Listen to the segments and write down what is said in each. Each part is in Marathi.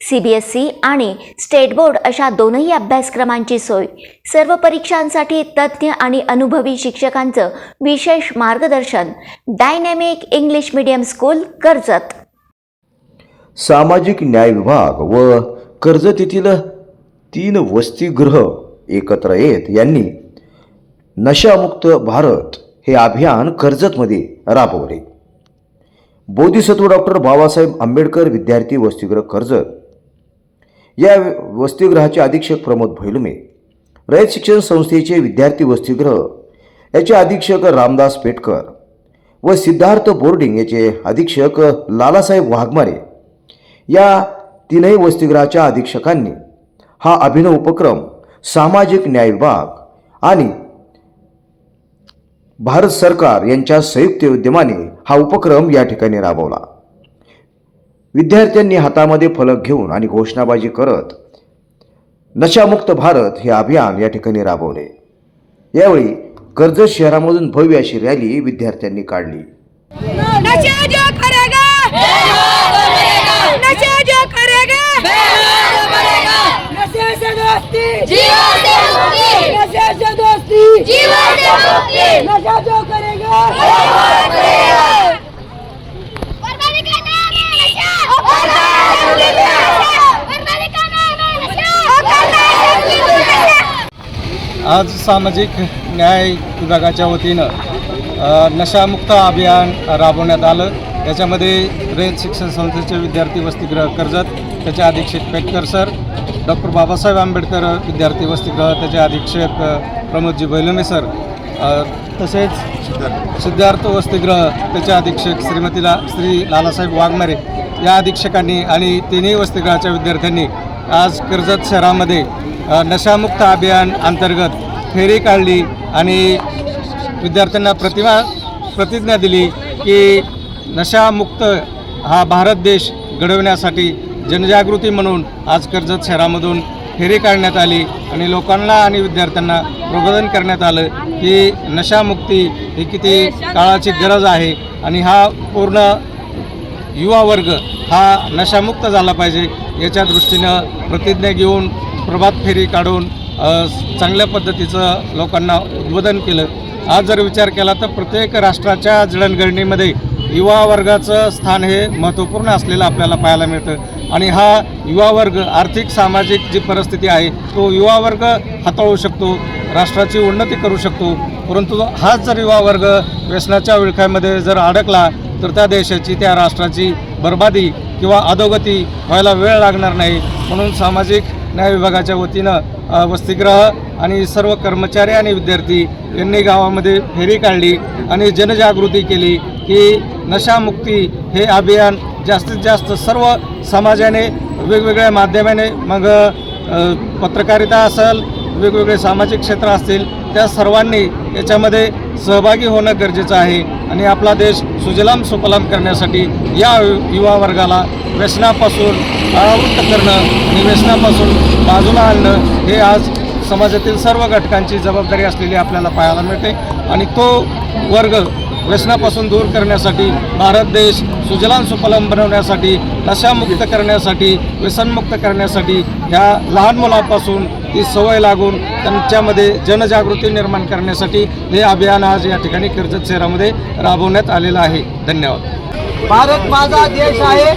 सी बी एस ई आणि स्टेट बोर्ड अशा दोनही अभ्यासक्रमांची सोय. सर्व परीक्षांसाठी तज्ज्ञ आणि अनुभवी शिक्षकांचं विशेष मार्गदर्शन. Dynamic English medium school Karjat. सामाजिक न्याय विभाग व कर्जत येथील तीन वसतिगृह एकत्र येत यांनी नशामुक्त भारत हे अभियान कर्जतमध्ये राबवले. बोधिसत्व डॉक्टर बाबासाहेब आंबेडकर विद्यार्थी वसतिगृह कर्जत. या वसतिगृहाचे अधीक्षक प्रमोद भैलुमे रयत शिक्षण संस्थेचे विद्यार्थी वसतिगृह याचे अधीक्षक रामदास पेटकर व सिद्धार्थ बोर्डिंग याचे अधीक्षक लालासाहेब वाघमारे. या तीनही वसतिगृहाच्या अधीक्षकांनी हा अभिनव उपक्रम सामाजिक न्याय विभाग आणि भारत सरकार यांच्या संयुक्त उद्यमाने हा उपक्रम या ठिकाणी राबवला. विद्यार्थ्यांनी हातामध्ये फलक घेऊन आणि घोषणाबाजी करत नशामुक्त भारत हे अभियान या ठिकाणी राबवले. यावेळी कर्जत शहरामधून भव्य अशी रॅली विद्यार्थ्यांनी काढली. जो करेगा जो करेगा नशे से दोस्ती नशे से दोस्ती नशा जो करेगा बर्बादी का नाम है नशा बर्बादी का नाम है नशा आज सामाजिक न्याय विभागाच्या वतीनं नशामुक्त अभियान राबवण्यात आलं. याच्यामध्ये रयत शिक्षण संस्थेचे विद्यार्थी वसतिगृह कर्जत त्याचे अधीक्षक पेटकर सर डॉक्टर बाबासाहेब आंबेडकर विद्यार्थी वसतिगृह त्याचे अधीक्षक प्रमोदजी बैलमे सर तसेच सिद्धार्थ वसतिगृह त्याचे अधीक्षक श्रीमतीला श्री लालासाहेब वाघमारे या अधीक्षकांनी आणि तिन्ही वसतिगृहाच्या विद्यार्थ्यांनी आज कर्जत शहरामध्ये नशामुक्त अभियान अंतर्गत फेरी काढली आणि विद्यार्थ्यांना प्रतिमा प्रतिज्ञा दिली की नशामुक्त हा भारत देश घडवण्यासाठी जनजागृती म्हणून आज कर्जत शहरामधून फेरी काढण्यात आली आणि लोकांना आणि विद्यार्थ्यांना प्रबोधन करण्यात आलं की नशामुक्ती ही किती काळाची गरज आहे आणि हा पूर्ण युवा वर्ग हा नशामुक्त झाला पाहिजे याच्या दृष्टीनं प्रतिज्ञा घेऊन प्रभात फेरी काढून चांगल्या पद्धतीचं लोकांना उद्बोधन केलं. आज जर विचार केला तर प्रत्येक राष्ट्राच्या जडणघडणीमध्ये युवा वर्गाचं स्थान हे महत्त्वपूर्ण असलेलं आपल्याला पाहायला मिळतं. आणि हा युवा वर्ग आर्थिक सामाजिक जी परिस्थिती आहे तो युवा वर्ग हाताळू शकतो राष्ट्राची उन्नती करू शकतो. परंतु हाच जर युवा वर्ग व्यसनाच्या विळख्यामध्ये जर अडकला तर त्या देशाची त्या राष्ट्राची बर्बादी किंवा अधोगती व्हायला वेळ लागणार नाही. म्हणून सामाजिक न्याय विभागाच्या वतीनं वसतिगृह आणि सर्व कर्मचारी आणि विद्यार्थी यांनी गावामध्ये फेरी काढली आणि जनजागृती केली की नशामुक्ती हे अभियान जास्तीत जास्त सर्व समाजाने वेगवेगळ्या माध्यमाने मग पत्रकारिता असेल वेगवेगळे सामाजिक क्षेत्र असतील त्या सर्वांनी याच्यामध्ये सहभागी होणं गरजेचं आहे. आणि आपला देश सुजलाम सुफलाम करण्यासाठी या युवा वर्गाला व्यसनापासून आळावृत्त करणं आणि व्यसनापासून बाजूला आणणं हे आज समाजातील सर्व घटकांची जबाबदारी असलेली आपल्याला पाहायला मिळते. आणि तो वर्ग व्यसनापासून दूर करण्यासाठी भारत देश सुजलाम सुफलाम बनवण्यासाठी नशामुक्त करण्यासाठी व्यसनमुक्त करण्यासाठी ह्या लहान मुलांपासून ती सवय लागून त्यांच्यामध्ये जनजागृती निर्माण करण्यासाठी हे अभियान आज या ठिकाणी कर्जत शहरामध्ये राबवण्यात आलेलं आहे. धन्यवाद. भारत माझा देश आहे.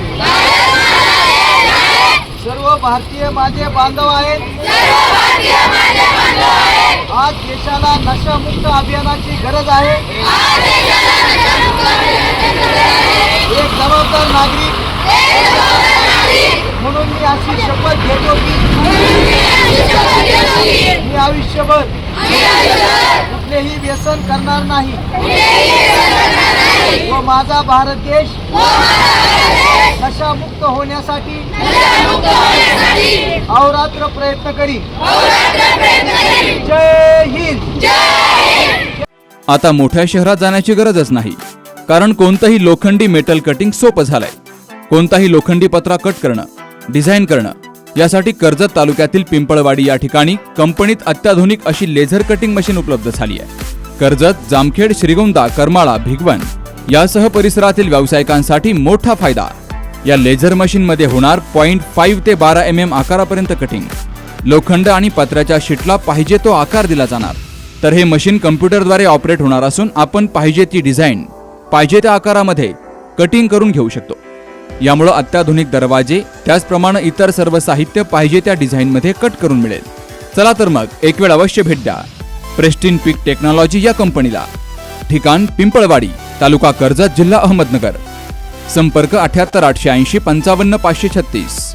सर्व भारतीय माझे बांधव आहेत. आज देशाला नशामुक्त अभियानाची गरज आहे. एक जबाबदार नागरिक म्हणून मी अशी शपथ घेतो की मी आयुष्यभर. कुठलेही व्यसन करणार नाही. व माझा भारत देश नशामुक्त होण्यासाठी अहोरात्र प्रयत्न करी जय हिंद. आता मोठ्या शहरात जाण्याची गरजच नाही कारण कोणतंही लोखंडी मेटल कटिंग सोपं झालंय. कोणताही लोखंडी पत्रा कट करणं डिझाईन करणं यासाठी कर्जत तालुक्यातील पिंपळवाडी या ठिकाणी कंपनीत अत्याधुनिक अशी लेझर कटिंग मशीन उपलब्ध झाली आहे. कर्जत जामखेड श्रीगोंदा करमाळा भिगवण यासह परिसरातील व्यावसायिकांसाठी मोठा फायदा. या लेझर मशीनमध्ये होणार पॉईंट फाईव्ह ते बारा एम एम आकारापर्यंत कटिंग लोखंड आणि पत्र्याच्या शीटला पाहिजे तो आकार दिला जाणार. तर हे मशीन कम्प्युटरद्वारे ऑपरेट होणार असून आपण पाहिजे ती डिझाईन पाहिजे त्या आकारामध्ये कटिंग करून घेऊ शकतो. यामुळं अत्याधुनिक दरवाजे त्याचप्रमाणे इतर सर्व साहित्य पाहिजे त्या डिझाईनमध्ये कट करून मिळेल. चला तर मग एक वेळ अवश्य भेट द्या. प्रेस्टिन पीक टेक्नॉलॉजी या कंपनीला. ठिकाण पिंपळवाडी तालुका कर्जत जिल्हा अहमदनगर. संपर्क अठ्याहत्तर आठशे ऐंशी पंचावन्न पाचशे छत्तीस.